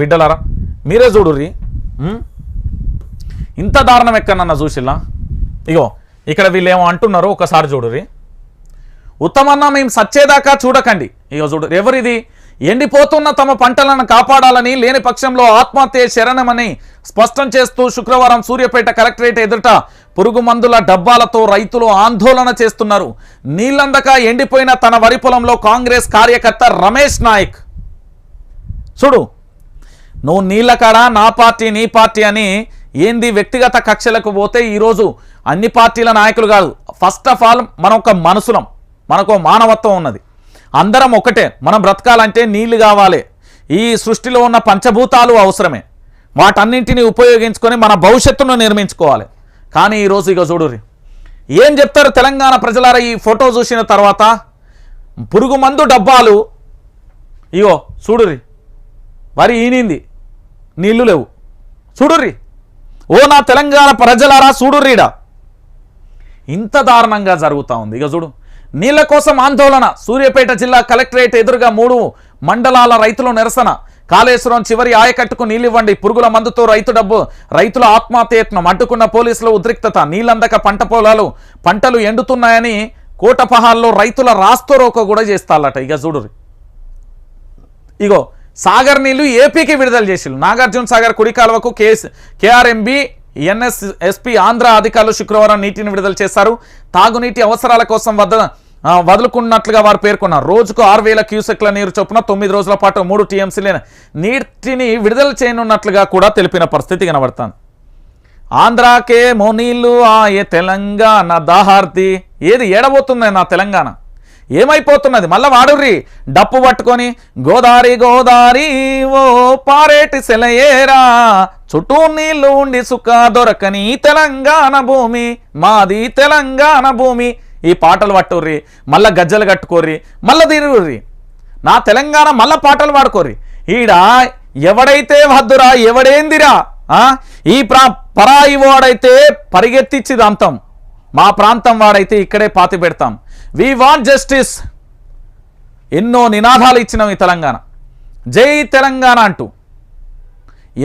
బిడ్డలారా మీరే చూడుర్రి. ఇంత దారుణం ఎక్కడన్నా చూసిల్లా? ఇగో ఇక్కడ వీళ్ళు ఏమో అంటున్నారో ఒకసారి చూడుర్రి. ఉత్తమన్నా మేము సచ్చేదాకా చూడకండి. ఇగో చూడు ఎవరిది? ఎండిపోతున్న తమ పంటలను కాపాడాలని లేని పక్షంలో ఆత్మహత్య శరణమని స్పష్టం చేస్తూ శుక్రవారం సూర్యాపేట కలెక్టరేట్ ఎదుట పురుగు మందుల డబ్బాలతో రైతులు ఆందోళన చేస్తున్నారు. నీళ్ళందక ఎండిపోయిన తన వరి పొలంలో కాంగ్రెస్ కార్యకర్త రమేష్ నాయక్. చూడు నువ్వు నీళ్ళ కాడ నా పార్టీ నీ పార్టీ అని ఏంది వ్యక్తిగత కక్షలకు పోతే ఈరోజు అన్ని పార్టీల నాయకులు కాదు. ఫస్ట్ ఆఫ్ ఆల్ మనం ఒక మనసులం మనకు మానవత్వం ఉన్నది. అందరం ఒకటే మనం బ్రతకాలంటే నీళ్ళు కావాలి. ఈ సృష్టిలో ఉన్న పంచభూతాలు అవసరమే. వాటన్నింటినీ ఉపయోగించుకొని మన భవిష్యత్తును నిర్మించుకోవాలి. కానీ ఈరోజు ఇక చూడురి ఏం చెప్తారు తెలంగాణ ప్రజలారా ఈ ఫోటో చూసిన తర్వాత? పురుగు మందు డబ్బాలు ఇగో చూడురి వరి ఈనింది. నీళ్ళు లేవు. చూడుర్రి. ఓ నా తెలంగాణ ప్రజలారా చూడుర్రీడా. ఇంత దారుణంగా జరుగుతూ ఉంది. ఇక చూడు. నీళ్ళ కోసం ఆందోళన. సూర్యాపేట జిల్లా కలెక్టరేట్ ఎదురుగా మూడు మండలాల రైతులు నిరసన. కాళేశ్వరం చివరి ఆయకట్టుకు నీళ్ళివ్వండి. పురుగుల మందుతో రైతు డబ్బు రైతుల ఆత్మహత్యత్నం అడ్డుకున్న పోలీసుల ఉద్రిక్తత. నీళ్ళందక పంట పొలాలు పంటలు ఎండుతున్నాయని కోటపహాల్లో రైతుల రాస్తోరోకో కూడా చేస్తాలట. ఇక చూడు ఇగో సాగర్ నీళ్ళు ఏపీకి విడుదల చేసిల్లు నాగార్జున సాగర్ కుడి కాలువకు KS KRMB NS SP Andhra అధికారులు శుక్రవారం నీటిని విడుదల చేశారు. తాగునీటి అవసరాల కోసం వద్ద వదులుకున్నట్లుగా వారు పేర్కొన్నారు. రోజుకు ఆరు వేల క్యూసెక్ల నీరు చొప్పున తొమ్మిది రోజుల పాటు మూడు టీఎంసీల నీటిని విడుదల చేయనున్నట్లుగా కూడా తెలిపిన పరిస్థితి కనబడుతుంది. ఆంధ్రాకే మోనీలు ఆ ఏ తెలంగాణ దాహార్తి ఏది ఏడబోతుంది నా తెలంగాణ. ఏమైపోతున్నది? మళ్ళా వాడుర్రి. డప్పు పట్టుకొని గోదారి గోదారి ఓ పారేటి సెలయేరా. చుట్టూ నీళ్ళు ఉండి సుఖ దొరకని తెలంగాణ భూమి మాది తెలంగాణ భూమి. ఈ పాటలు పట్టుర్రి మళ్ళా గజ్జలు కట్టుకోర్రి మళ్ళా తిరుగుర్రి. నా తెలంగాణ మళ్ళా పాటలు పాడుకోర్రి. ఈడ ఎవడైతే వద్దురా ఎవడేందిరా ఈ ప్రా పరాయి వాడైతే పరిగెత్తిచ్చి అంతం మా ప్రాంతం వాడైతే ఇక్కడే పాతి పెడతాం. వి వాంట్ జస్టిస్ ఎన్నో నినాదాలు ఇచ్చినాం ఈ తెలంగాణ. జై తెలంగాణ అంటూ.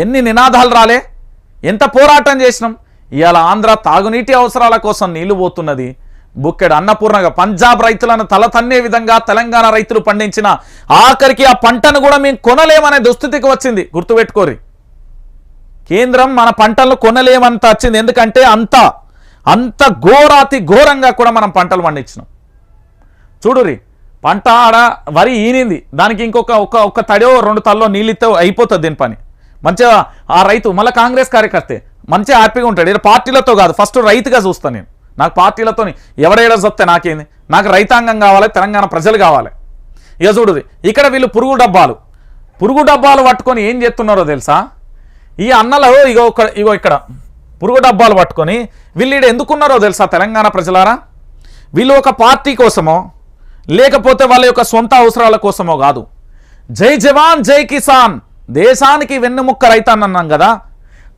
ఎన్ని నినాదాలు రాలే? ఎంత పోరాటం చేసినాం? ఇవాళ ఆంధ్ర తాగునీటి అవసరాల కోసం నీళ్ళు పోతున్నది. బుక్కెడు అన్నపూర్ణగా పంజాబ్ రైతులను తల తన్నే విధంగా తెలంగాణ రైతులు పండించిన ఆఖరికి ఆ పంటను కూడా మేము కొనలేమనే దుస్థితికి వచ్చింది. గుర్తుపెట్టుకోరి కేంద్రం మన పంటలను కొనలేమంత వచ్చింది. ఎందుకంటే అంత అంత ఘోరాతి ఘోరంగా కూడా మనం పంటలు పండించినాం. చూడురి పంట ఆడ వరి ఈనింది. దానికి ఇంకొక ఒక ఒక తడో రెండు తల్లో నీళ్ళు అయిపోతుంది దీని పని. మంచిగా ఆ రైతు మళ్ళీ కాంగ్రెస్ కార్యకర్తే మంచిగా హ్యాపీగా ఉంటాడు. ఈడ పార్టీలతో కాదు ఫస్ట్ రైతుగా చూస్తాను నేను. నాకు పార్టీలతో ఎవడేడ చూస్తే నాకేంది? నాకు రైతాంగం కావాలి తెలంగాణ ప్రజలు కావాలి. ఇక చూడుది ఇక్కడ వీళ్ళు పురుగు డబ్బాలు. పురుగు డబ్బాలు పట్టుకొని ఏం చేస్తున్నారో తెలుసా? ఈ అన్నలో ఇగో ఇక్కడ ఇగో ఇక్కడ. పురుగు డబ్బాలు పట్టుకొని వీళ్ళు ఈడ ఎందుకున్నారో తెలుసా తెలంగాణ ప్రజలారా? వీళ్ళు ఒక పార్టీ కోసమో లేకపోతే వాళ్ళ యొక్క సొంత అవసరాల కోసమో కాదు. జై జవాన్ జై కిసాన్. దేశానికి వెన్నుముక్క రైతానన్నాం కదా.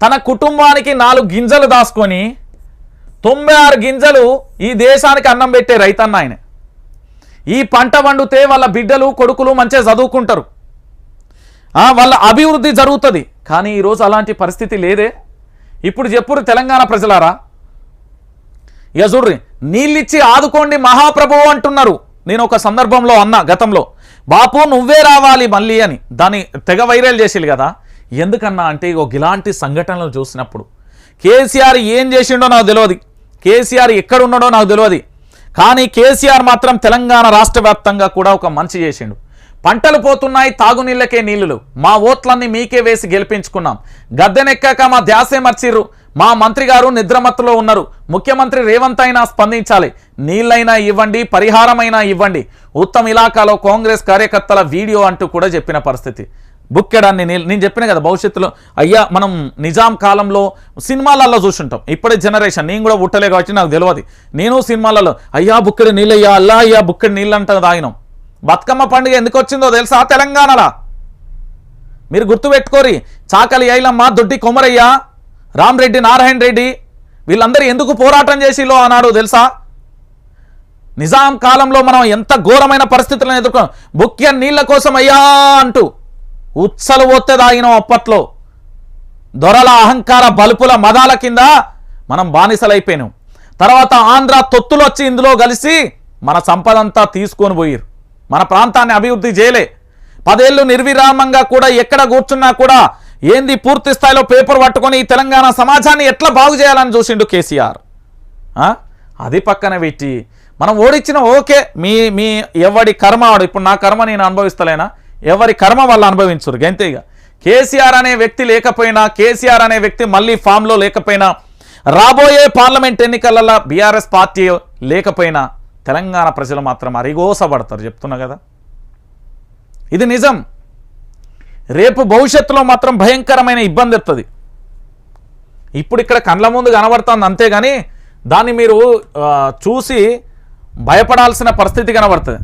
తన కుటుంబానికి నాలుగు గింజలు దాచుకొని తొంభై ఆరు గింజలు ఈ దేశానికి అన్నం పెట్టే రైతన్న ఆయన. ఈ పంట వండితే వాళ్ళ బిడ్డలు కొడుకులు మంచిగా చదువుకుంటారు. వాళ్ళ అభివృద్ధి జరుగుతుంది. కానీ ఈరోజు అలాంటి పరిస్థితి లేదే. ఇప్పుడు చెప్పురు తెలంగాణ ప్రజలారా? ఇక చూడ్రి నీళ్ళిచ్చి ఆదుకోండి మహాప్రభువు అంటున్నారు. నేను ఒక సందర్భంలో అన్నా గతంలో. బాపు నువ్వే రావాలి మళ్ళీ అని. దాన్ని తెగ వైరల్ చేసేది కదా. ఎందుకన్నా అంటే ఇగో ఇలాంటి సంఘటనలు చూసినప్పుడు. కేసీఆర్ ఏం చేసిండో నాకు తెలియదు కేసీఆర్ ఎక్కడ ఉన్నాడో నాకు తెలియదు కానీ కేసీఆర్ మాత్రం తెలంగాణ రాష్ట్ర వ్యాప్తంగా కూడా ఒక మంచి చేసిండు. పంటలు పోతున్నాయి తాగునీళ్ళకే నీళ్ళు మా ఓట్లన్నీ మీకే వేసి గెలిపించుకున్నాం. గద్దెనెక్కాక మా ధ్యాసే మర్చిర్రు. మా మంత్రి గారు నిద్రమత్తులో ఉన్నారు. ముఖ్యమంత్రి రేవంత్ అయినా స్పందించాలి. నీళ్ళైనా ఇవ్వండి పరిహారమైనా ఇవ్వండి. ఉత్తమ్ ఇలాకాలో కాంగ్రెస్ కార్యకర్తల వీడియో అంటూ కూడా చెప్పిన పరిస్థితి. బుక్కెడాన్ని నీళ్ళు నేను చెప్పిన కదా భవిష్యత్తులో. అయ్యా మనం నిజాం కాలంలో సినిమాలలో చూసుంటాం. ఇప్పుడే జనరేషన్. నేను కూడా ఉట్టలే కాబట్టి నాకు తెలియదు నేను సినిమాలలో అయ్యా బుక్కెడు నీళ్ళు అయ్యా అల్లా అయ్యా బుక్కెడు నీళ్ళు అంట తాగినాం. బతుకమ్మ పండుగ ఎందుకు వచ్చిందో తెలుసా తెలంగాణలో? మీరు గుర్తుపెట్టుకోరి చాకలి ఐలమ్మ దొడ్డి కొమరయ్య రామరెడ్డి నారాయణ రెడ్డి వీళ్ళందరూ ఎందుకు పోరాటం చేసిలో అన్నాడు తెలుసా? నిజాం కాలంలో మనం ఎంత ఘోరమైన పరిస్థితులను ఎదుర్కొన్నాం. ముఖ్య నీళ్ళ కోసం అయ్యా అంటూ ఉత్సలు ఒత్తే తాగినాం అప్పట్లో. దొరల అహంకార బలుపుల మదాల కింద మనం బానిసలైపోయినాం. తర్వాత ఆంధ్ర తొత్తులు వచ్చి ఇందులో కలిసి మన సంపదంతా తీసుకొని పోయిరు మన ప్రాంతాన్ని అభివృద్ధి చేయలే. పదేళ్ళు నిర్విరామంగా కూడా ఎక్కడ కూర్చున్నా కూడా ఏంది పూర్తి స్థాయిలో పేపర్ పట్టుకొని ఈ తెలంగాణ సమాజాన్ని ఎట్లా బాగు చేయాలని చూసిండు కేసీఆర్? అది పక్కన పెట్టి మనం ఓడిచ్చిన ఓకే మీ మీ ఎవడి కర్మ వాడు ఇప్పుడు నా కర్మ నేను అనుభవిస్తలేనా? ఎవరి కర్మ వాళ్ళు అనుభవించరు గంతే ఇక కేసీఆర్ అనే వ్యక్తి లేకపోయినా కేసీఆర్ అనే వ్యక్తి మళ్ళీ ఫామ్లో లేకపోయినా రాబోయే పార్లమెంట్ ఎన్నికలలో బీఆర్ఎస్ పార్టీ లేకపోయినా తెలంగాణ ప్రజలు మాత్రం అరిగోసపడతారు చెప్తున్నా కదా. ఇది నిజం. రేపు భవిష్యత్తులో మాత్రం భయంకరమైన ఇబ్బంది ఎత్తుంది ఇప్పుడు ఇక్కడ కండ్ల ముందు కనబడుతుంది అంతేగాని దాన్ని మీరు చూసి భయపడాల్సిన పరిస్థితి కనబడుతుంది.